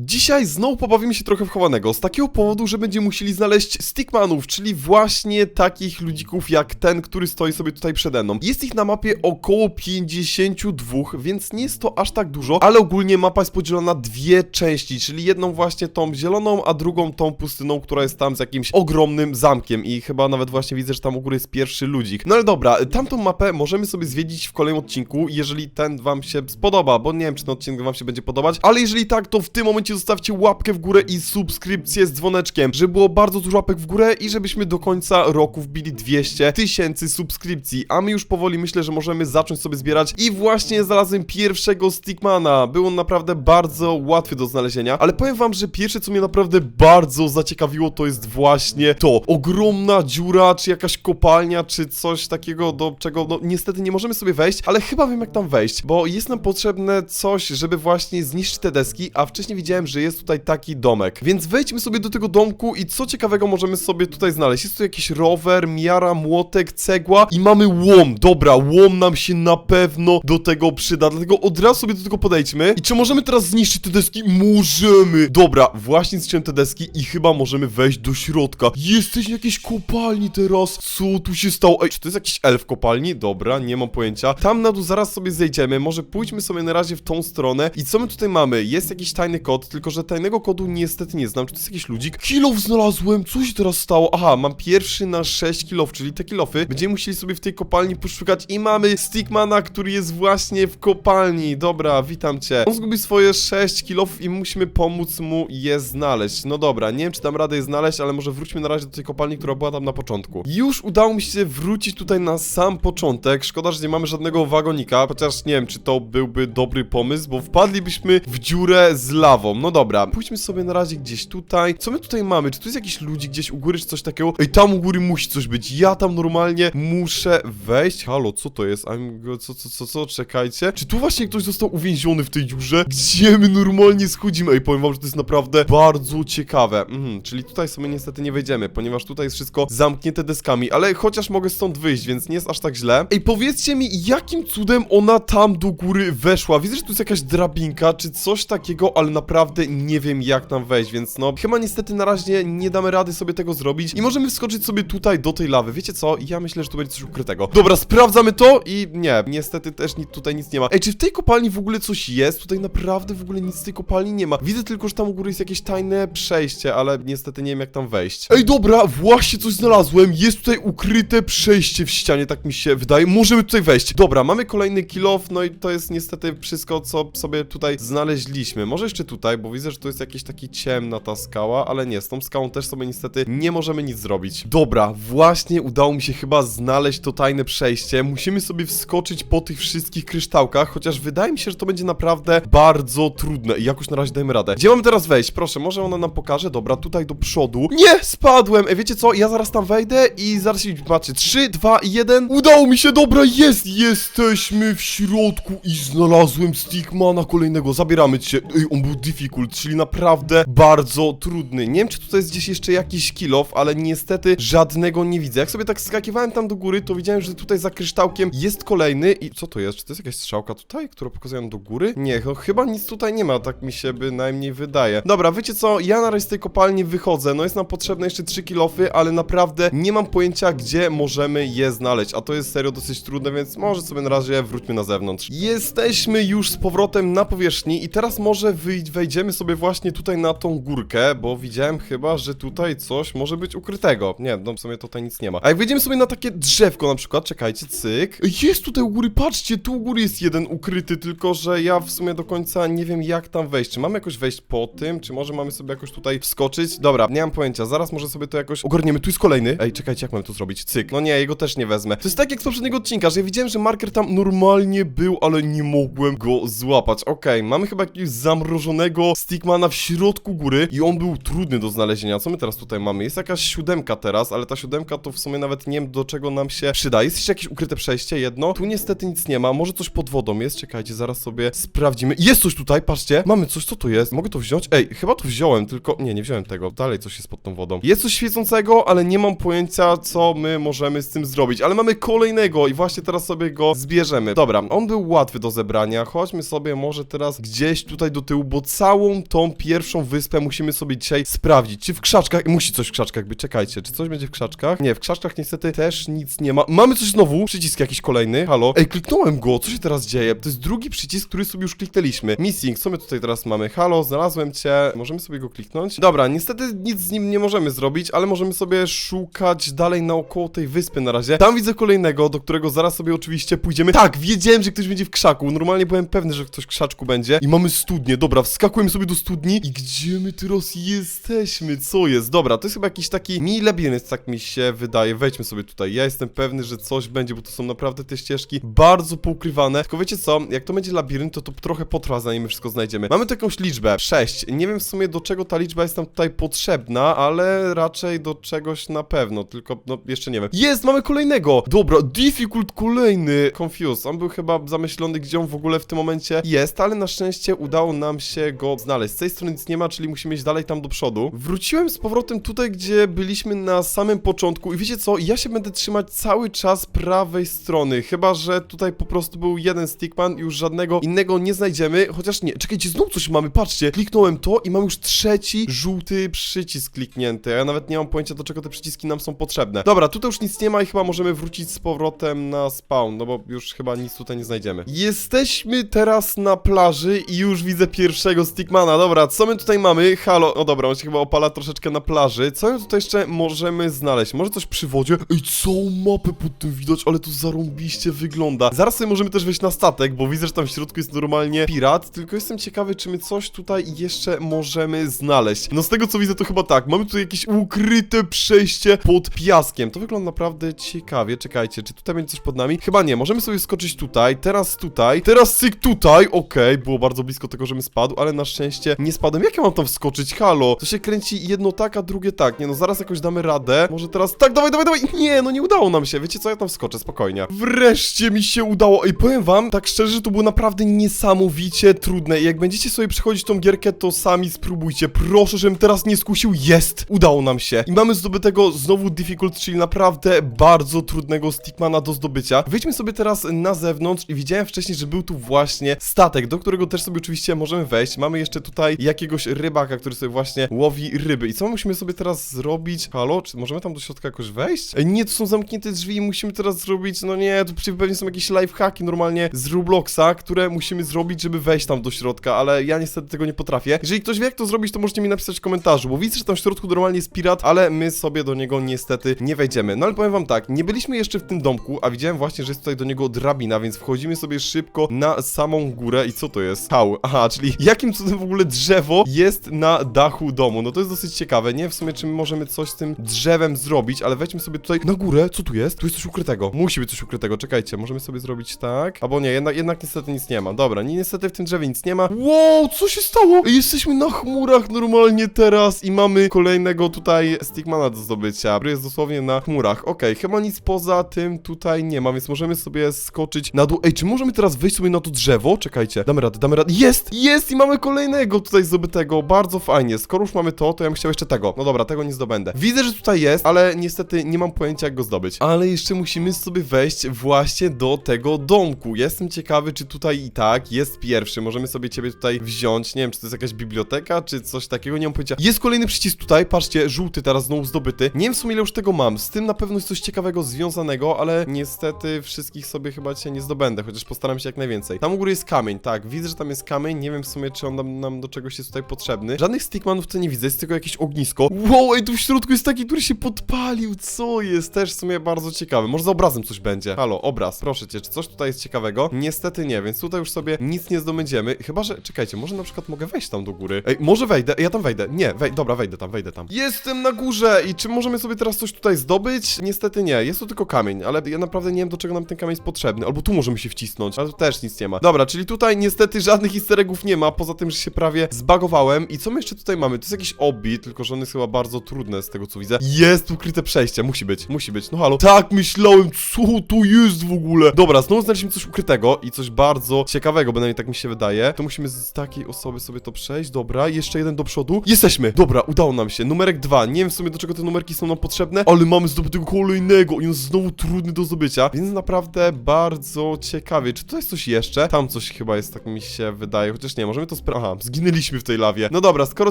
Dzisiaj znowu pobawimy się trochę w chowanego, z takiego powodu, że będziemy musieli znaleźć stickmanów, czyli właśnie takich ludzików jak ten, który stoi sobie tutaj przede mną. Jest ich na mapie około 52, więc nie jest to aż tak dużo, ale ogólnie mapa jest podzielona na dwie części, czyli jedną właśnie tą zieloną, a drugą tą pustyną, która jest tam z jakimś ogromnym zamkiem i chyba nawet właśnie widzę, że tam u góry jest pierwszy ludzik. No ale dobra, tamtą mapę możemy sobie zwiedzić w kolejnym odcinku, jeżeli ten wam się spodoba, bo nie wiem, czy ten odcinek wam się będzie podobać, ale jeżeli tak, to w tym momencie zostawcie łapkę w górę i subskrypcję z dzwoneczkiem, żeby było bardzo dużo łapek w górę i żebyśmy do końca roku wbili 200 tysięcy subskrypcji, a my już powoli myślę, że możemy zacząć sobie zbierać i właśnie znalazłem pierwszego Stickmana. Był on naprawdę bardzo łatwy do znalezienia, ale powiem wam, że pierwsze co mnie naprawdę bardzo zaciekawiło to jest właśnie to. Ogromna dziura, czy jakaś kopalnia, czy coś takiego, do czego no niestety nie możemy sobie wejść, ale chyba wiem jak tam wejść, bo jest nam potrzebne coś, żeby właśnie zniszczyć te deski, a wcześniej widziałem, że jest tutaj taki domek. Więc wejdźmy sobie do tego domku i co ciekawego możemy sobie tutaj znaleźć. Jest tu jakiś rower, miara, młotek, cegła i mamy łom. Dobra, łom nam się na pewno do tego przyda, dlatego od razu sobie do tego podejdźmy. I czy możemy teraz zniszczyć te deski? Możemy! Dobra, właśnie zniszczyłem te deski i chyba możemy wejść do środka. Jesteś w jakiejś kopalni teraz. Co tu się stało? Ej, czy to jest jakiś elf kopalni? Dobra, nie mam pojęcia. Tam na dół zaraz sobie zejdziemy. Może pójdźmy sobie na razie w tą stronę. I co my tutaj mamy? Jest jakiś tajny kod, tylko że tajnego kodu niestety nie znam. Czy to jest jakiś ludzik? Kilof znalazłem! Co się teraz stało? Aha, mam pierwszy na 6 kilof, czyli te kilofy. Będziemy musieli sobie w tej kopalni poszukać i mamy Stickmana, który jest właśnie w kopalni. Dobra, witam cię. On zgubił swoje 6 kilofów i musimy pomóc mu je znaleźć. No dobra, nie wiem czy dam radę je znaleźć, ale może wróćmy na razie do tej kopalni, która była tam na początku. Już udało mi się wrócić tutaj na sam początek. Szkoda, że nie mamy żadnego wagonika, chociaż nie wiem czy to byłby dobry pomysł, bo wpadlibyśmy w dziurę z lawą. No dobra, pójdźmy sobie na razie gdzieś tutaj. Co my tutaj mamy? Czy tu jest jakiś ludzi gdzieś u góry, czy coś takiego? Ej, tam u góry musi coś być. Ja tam normalnie muszę wejść. Halo, co to jest? I'm. Co, co, co, co? Czekajcie. Czy tu właśnie ktoś został uwięziony w tej dziurze? Gdzie my normalnie schodzimy? Ej, powiem wam, że to jest naprawdę bardzo ciekawe. Mhm, czyli tutaj sobie niestety nie wejdziemy, ponieważ tutaj jest wszystko zamknięte deskami, ale chociaż mogę stąd wyjść, więc nie jest aż tak źle. Ej, powiedzcie mi, jakim cudem ona tam do góry weszła? Widzę, że tu jest jakaś drabinka, czy coś takiego, ale naprawdę nie wiem, jak tam wejść, więc no, chyba niestety na razie nie damy rady sobie tego zrobić i możemy wskoczyć sobie tutaj do tej lawy. Wiecie co? Ja myślę, że tu będzie coś ukrytego. Dobra, sprawdzamy to i nie, niestety też ni tutaj nic nie ma. Ej, czy w tej kopalni w ogóle coś jest? Tutaj naprawdę w ogóle nic z tej kopalni nie ma. Widzę tylko, że tam u góry jest jakieś tajne przejście, ale niestety nie wiem, jak tam wejść. Ej, dobra, właśnie coś znalazłem. Jest tutaj ukryte przejście w ścianie, tak mi się wydaje. Możemy tutaj wejść. Dobra, mamy kolejny kill off, no i to jest niestety wszystko, co sobie tutaj znaleźliśmy. Może jeszcze tutaj, bo widzę, że to jest jakieś taki ciemna ta skała, ale nie, z tą skałą też sobie niestety nie możemy nic zrobić. Dobra, właśnie udało mi się chyba znaleźć to tajne przejście. Musimy sobie wskoczyć po tych wszystkich kryształkach, chociaż wydaje mi się, że to będzie naprawdę bardzo trudne i jakoś na razie dajmy radę. Gdzie mamy teraz wejść? Proszę, może ona nam pokaże? Dobra, tutaj do przodu. Nie, spadłem! Ej, wiecie co? Ja zaraz tam wejdę i zaraz się patrzę. 3, 2, 1. Udało mi się, dobra, jest! Jesteśmy w środku i znalazłem Stickmana kolejnego. Zabieramy cię. Ej, on był difficult, czyli naprawdę bardzo trudny. Nie wiem, czy tutaj jest gdzieś jeszcze jakiś kill off, ale niestety żadnego nie widzę. Jak sobie tak skakiwałem tam do góry, to widziałem, że tutaj za kryształkiem jest kolejny i co to jest? Czy to jest jakaś strzałka tutaj, która pokazuje do góry? Nie, no, chyba nic tutaj nie ma, tak mi się bynajmniej wydaje. Dobra, wiecie co? Ja na razie z tej kopalni wychodzę. No jest nam potrzebne jeszcze 3 kilofy, ale naprawdę nie mam pojęcia, gdzie możemy je znaleźć, a to jest serio dosyć trudne, więc może sobie na razie wróćmy na zewnątrz. Jesteśmy już z powrotem na powierzchni i teraz może wyj- wejdziemy sobie właśnie tutaj na tą górkę, bo widziałem chyba, że tutaj coś może być ukrytego. Nie, no w sumie tutaj nic nie ma. A jak wejdziemy sobie na takie drzewko na przykład, czekajcie, cyk. Jest tutaj u góry, patrzcie, tu u góry jest jeden ukryty, tylko że ja w sumie do końca nie wiem jak tam wejść. Czy mamy jakoś wejść po tym, czy może mamy sobie jakoś tutaj wskoczyć? Dobra, nie mam pojęcia, zaraz może sobie to jakoś ogarniemy. Tu jest kolejny. Ej, czekajcie, jak mamy to zrobić? Cyk. No nie, jego też nie wezmę. To jest tak jak z poprzedniego odcinka, że ja widziałem, że marker tam normalnie był, ale nie mogłem go złapać. Okej, mamy chyba jakiegoś zamrożonego stickmana w środku góry i on był trudny do znalezienia. Co my teraz tutaj mamy? Jest jakaś siódemka teraz, ale ta siódemka to w sumie nawet nie wiem do czego nam się przyda. Jest jeszcze jakieś ukryte przejście, jedno. Tu niestety nic nie ma. Może coś pod wodą jest? Czekajcie, zaraz sobie sprawdzimy. Jest coś tutaj, patrzcie. Mamy coś, co to jest? Mogę to wziąć? Ej, chyba to wziąłem, tylko... Nie, nie wziąłem tego. Dalej coś jest pod tą wodą. Jest coś świecącego, ale nie mam pojęcia, co my możemy z tym zrobić. Ale mamy kolejnego i właśnie teraz sobie go zbierzemy. Dobra, on był łatwy do zebrania. Chodźmy sobie może teraz gdzieś tutaj do tyłu, bo cały całą tą pierwszą wyspę musimy sobie dzisiaj sprawdzić. Czy w krzaczkach, musi coś w krzaczkach być, czekajcie, czy coś będzie w krzaczkach? Nie, w krzaczkach niestety też nic nie ma. Mamy coś znowu, przycisk jakiś kolejny, halo. Ej, kliknąłem go, co się teraz dzieje? To jest drugi przycisk, który sobie już kliknęliśmy. Missing, co my tutaj teraz mamy? Halo, znalazłem cię, możemy sobie go kliknąć? Dobra, niestety nic z nim nie możemy zrobić, ale możemy sobie szukać dalej naokoło tej wyspy na razie. Tam widzę kolejnego, do którego zaraz sobie oczywiście pójdziemy. Tak, wiedziałem, że ktoś będzie w krzaku. Normalnie byłem pewny, że ktoś w krzaczku będzie. I mamy studnię. Dobra, wskakujemy sobie do studni. I gdzie my teraz jesteśmy? Co jest? Dobra, to jest chyba jakiś taki mini labirynt, tak mi się wydaje. Wejdźmy sobie tutaj. Ja jestem pewny, że coś będzie, bo to są naprawdę te ścieżki bardzo poukrywane. Tylko wiecie co? Jak to będzie labirynt, to to trochę potrwa, zanim wszystko znajdziemy. Mamy tu jakąś liczbę. 6. Nie wiem w sumie do czego ta liczba jest nam tutaj potrzebna, ale raczej do czegoś na pewno. Tylko, no, jeszcze nie wiem. Jest! Mamy kolejnego! Dobra, difficult kolejny. Confused. On był chyba zamyślony, gdzie on w ogóle w tym momencie jest, ale na szczęście udało nam się go znaleźć. Z tej strony nic nie ma, czyli musimy iść dalej tam do przodu. Wróciłem z powrotem tutaj, gdzie byliśmy na samym początku i wiecie co? Ja się będę trzymać cały czas prawej strony, chyba, że tutaj po prostu był jeden stickman i już żadnego innego nie znajdziemy, chociaż nie. Czekajcie, znów coś mamy, patrzcie. Kliknąłem to i mam już trzeci żółty przycisk kliknięty. Ja nawet nie mam pojęcia, do czego te przyciski nam są potrzebne. Dobra, tutaj już nic nie ma i chyba możemy wrócić z powrotem na spawn, no bo już chyba nic tutaj nie znajdziemy. Jesteśmy teraz na plaży i już widzę pierwszego stickmana. Dobra, co my tutaj mamy? Halo, o dobra, on się chyba opala troszeczkę na plaży. Co my tutaj jeszcze możemy znaleźć? Może coś przy wodzie? Ej, całą mapę pod tym widać, ale to zarąbiście wygląda. Zaraz sobie możemy też wejść na statek, bo widzę, że tam w środku jest normalnie pirat, tylko jestem ciekawy, czy my coś tutaj jeszcze możemy znaleźć. No z tego co widzę, to chyba tak. Mamy tutaj jakieś ukryte przejście pod piaskiem. To wygląda naprawdę ciekawie. Czekajcie, czy tutaj będzie coś pod nami? Chyba nie. Możemy sobie skoczyć tutaj, teraz tutaj, teraz cyk tutaj. Okej, było bardzo blisko tego, żebym spadł, ale na szczęście nie spadłem. Jak ja mam tam wskoczyć? Halo? To się kręci jedno tak, a drugie tak. Nie no, zaraz jakoś damy radę. Może teraz tak, dawaj, dawaj, dawaj. Nie, no nie udało nam się. Wiecie co? Ja tam wskoczę, spokojnie. Wreszcie mi się udało. Ej, powiem wam, tak szczerze, że to było naprawdę niesamowicie trudne. I jak będziecie sobie przechodzić tą gierkę, to sami spróbujcie. Proszę, żebym teraz nie skusił. Jest! Udało nam się. I mamy zdobytego znowu difficult, czyli naprawdę bardzo trudnego stickmana do zdobycia. Wyjdźmy sobie teraz na zewnątrz i widziałem wcześniej, że był tu właśnie statek, do którego też sobie oczywiście możemy wejść. Mamy jeszcze tutaj jakiegoś rybaka, który sobie właśnie łowi ryby. I co musimy sobie teraz zrobić? Halo? Czy możemy tam do środka jakoś wejść? Ej, nie, to są zamknięte drzwi i musimy teraz zrobić, no nie, tu pewnie są jakieś lifehacki normalnie z Robloxa, które musimy zrobić, żeby wejść tam do środka, ale ja niestety tego nie potrafię. Jeżeli ktoś wie, jak to zrobić, to możecie mi napisać w komentarzu, bo widzę, że tam w środku normalnie jest pirat, ale my sobie do niego niestety nie wejdziemy. No ale powiem wam tak, nie byliśmy jeszcze w tym domku, a widziałem właśnie, że jest tutaj do niego drabina, więc wchodzimy sobie szybko na samą górę i co to jest? Hał. Aha, czyli jakim cudem w ogóle drzewo jest na dachu domu? No to jest dosyć ciekawe, nie? W sumie czy my możemy coś z tym drzewem zrobić, ale wejdźmy sobie tutaj na górę. Co tu jest? Tu jest coś ukrytego. Musi być coś ukrytego, czekajcie, możemy sobie zrobić tak. Albo nie, jednak, jednak niestety nic nie ma. Dobra, ni- niestety w tym drzewie nic nie ma. Wow, co się stało? Jesteśmy na chmurach normalnie teraz i mamy kolejnego tutaj stickmana do zdobycia, który jest dosłownie na chmurach. Okej, chyba nic poza tym tutaj nie ma, więc możemy sobie skoczyć na dół. Ej, czy możemy teraz wejść sobie na to drzewo? Czekajcie, damy radę, damy radę. Jest! Jest! I mamy kolejnego tutaj zdobytego. Bardzo fajnie. Skoro już mamy to, to ja bym chciał jeszcze tego. No dobra, tego nie zdobędę. Widzę, że tutaj jest, ale niestety nie mam pojęcia, jak go zdobyć. Ale jeszcze musimy sobie wejść właśnie do tego domku. Jestem ciekawy, czy tutaj i tak jest pierwszy. Możemy sobie ciebie tutaj wziąć. Nie wiem, czy to jest jakaś biblioteka, czy coś takiego. Nie mam pojęcia. Jest kolejny przycisk tutaj. Patrzcie, żółty teraz znowu zdobyty. Nie wiem w sumie, ile już tego mam. Z tym na pewno jest coś ciekawego związanego, ale niestety wszystkich sobie chyba dzisiaj nie zdobędę, chociaż postaram się jak najwięcej. Tam u góry jest kamień, tak. Widzę, że tam jest kamień. Nie wiem w sumie, czy on nam, nam do czegoś jest tutaj potrzebny. Żadnych stickmanów tutaj nie widzę, jest tylko jakieś ognisko. Wow, ej, tu w środku jest taki, który się podpalił. Co jest? Też w sumie bardzo ciekawe. Może za obrazem coś będzie. Halo, obraz, proszę cię, czy coś tutaj jest ciekawego? Niestety nie, więc tutaj już sobie nic nie zdobędziemy. Chyba, że, czekajcie, może na przykład mogę wejść tam do góry. Ej, może wejdę, ja tam wejdę. Nie, wej, dobra, wejdę tam, wejdę tam. Jestem na górze i czy możemy sobie teraz coś tutaj zdobyć? Niestety nie, jest tu tylko kamień, ale ja naprawdę nie wiem, do czego nam ten kamień jest potrzebny. Albo tu możemy się wcisnąć, ale tu też nic nie ma. Dobra, czyli tutaj niestety żadnych easter nie ma, poza tym, że się prawie zbagowałem. I co my jeszcze tutaj mamy? To jest jakiś obit, tylko że on jest chyba bardzo trudne z tego, co widzę. Jest ukryte przejście, musi być, musi być. No halo. Tak myślałem, co tu jest w ogóle? Dobra, znowu znaleźliśmy coś ukrytego i coś bardzo ciekawego, bynajmniej tak mi się wydaje. To musimy z takiej osoby sobie to przejść. Dobra, jeszcze jeden do przodu. Jesteśmy! Dobra, udało nam się. Numerek dwa. Nie wiem w sumie do czego te numerki są nam potrzebne, ale mamy zdobytego kolejnego i on znowu trudny do zdobycia, więc naprawdę bardzo ciekawie. Czy to jest coś jeszcze? Tam coś chyba jest, tak mi się wydaje, chociaż nie, możemy to sprawdzić. Aha, zginęliśmy w tej lawie. No dobra, skoro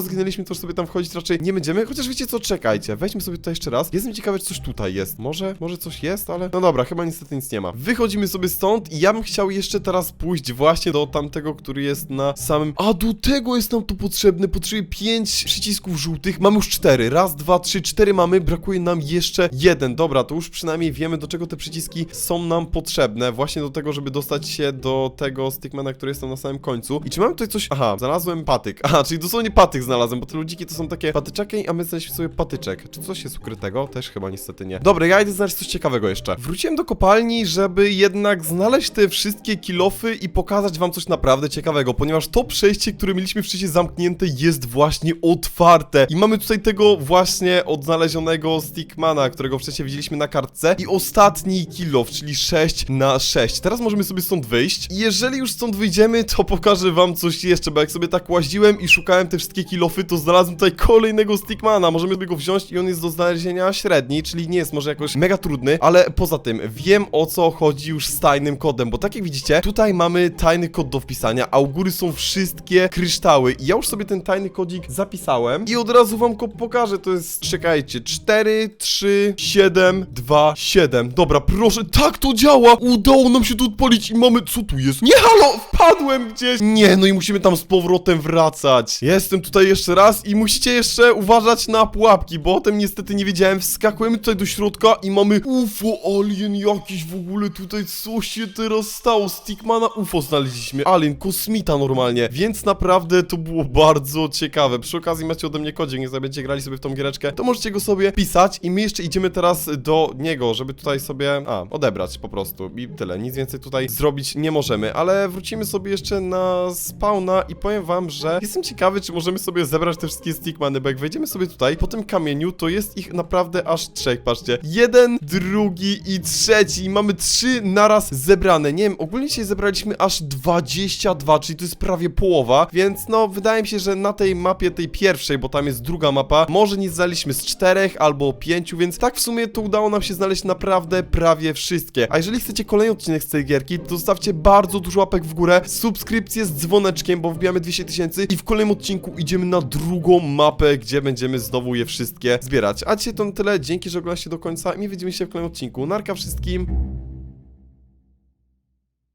zginęliśmy, to już sobie tam wchodzić raczej nie będziemy. Chociaż wiecie co, czekajcie. Weźmy sobie tutaj jeszcze raz. Jestem ciekawy, czy coś tutaj jest. Może, może coś jest, ale... No dobra, chyba niestety nic nie ma. Wychodzimy sobie stąd i ja bym chciał jeszcze teraz pójść właśnie do tamtego, który jest na samym... A, do tego jest nam to potrzebne. Potrzebuję pięć przycisków żółtych. Mamy już cztery. Raz, dwa, trzy, cztery mamy. Brakuje nam jeszcze jeden. Dobra, to już przynajmniej wiemy, do czego te przyciski są nam potrzebne. Właśnie do tego, żeby dostać się do tego stickmana, który jest tam na samym końcu. I czy mamy tutaj coś... Aha, znalazłem patyk. Aha, czyli dosłownie patyk znalazłem, bo te ludziki to są takie patyczaki, a my znaleźliśmy sobie patyczek. Czy coś jest ukrytego? Też chyba niestety nie. Dobra, ja idę znaleźć coś ciekawego jeszcze. Wróciłem do kopalni, żeby jednak znaleźć te wszystkie kilofy i pokazać wam coś naprawdę ciekawego, ponieważ to przejście, które mieliśmy wcześniej zamknięte jest właśnie otwarte. I mamy tutaj tego właśnie odnalezionego stickmana, którego wcześniej widzieliśmy na kartce i ostatni kilof, czyli 6 na 6. Teraz możemy sobie stąd wyjść i jeżeli już stąd wyjdziemy, to pokażę wam coś jeszcze, bo jak sobie tak łaziłem i szukałem te wszystkie kilofy, to znalazłem tutaj kolejnego stickmana. Możemy sobie go wziąć i on jest do znalezienia średni, czyli nie jest może jakoś mega trudny, ale poza tym wiem o co chodzi już z tajnym kodem, bo tak jak widzicie, tutaj mamy tajny kod do wpisania, a u góry są wszystkie kryształy i ja już sobie ten tajny kodzik zapisałem i od razu wam go pokażę, to jest, czekajcie, 4, 3, 7, 2, 7. Dobra, proszę, tak to działa! Udało nam się tu odpalić i mamy, co tu jest? Nie, halo, wpadłem gdzieś! Nie, no i musimy tam powrotem wracać. Jestem tutaj jeszcze raz i musicie jeszcze uważać na pułapki, bo o tym niestety nie wiedziałem. Wskakujemy tutaj do środka i mamy UFO alien jakiś w ogóle tutaj, co się teraz stało? Stickmana UFO znaleźliśmy, alien, kosmita normalnie, więc naprawdę to było bardzo ciekawe. Przy okazji macie ode mnie kodzik, nie będziecie grali sobie w tą giereczkę, to możecie go sobie pisać i my jeszcze idziemy teraz do niego, żeby tutaj sobie, a, odebrać po prostu i tyle, nic więcej tutaj zrobić nie możemy, ale wrócimy sobie jeszcze na spawna i powiem wam, że jestem ciekawy, czy możemy sobie zebrać te wszystkie stickmany, bo jak wejdziemy sobie tutaj, po tym kamieniu, to jest ich naprawdę aż trzech, patrzcie, jeden, drugi i trzeci. I mamy trzy naraz zebrane, nie wiem, ogólnie dzisiaj zebraliśmy aż 22, czyli to jest prawie połowa, więc no, wydaje mi się, że na tej mapie, tej pierwszej, bo tam jest druga mapa, może nie znaleźliśmy z czterech albo pięciu, więc tak w sumie to udało nam się znaleźć naprawdę prawie wszystkie. A jeżeli chcecie kolejny odcinek z tej gierki, to zostawcie bardzo dużo łapek w górę, subskrypcję z dzwoneczkiem, bo wbijamy 200 tysięcy i w kolejnym odcinku idziemy na drugą mapę, gdzie będziemy znowu je wszystkie zbierać. A dzisiaj to tyle, dzięki, że oglądacie do końca i widzimy się w kolejnym odcinku. Narka wszystkim,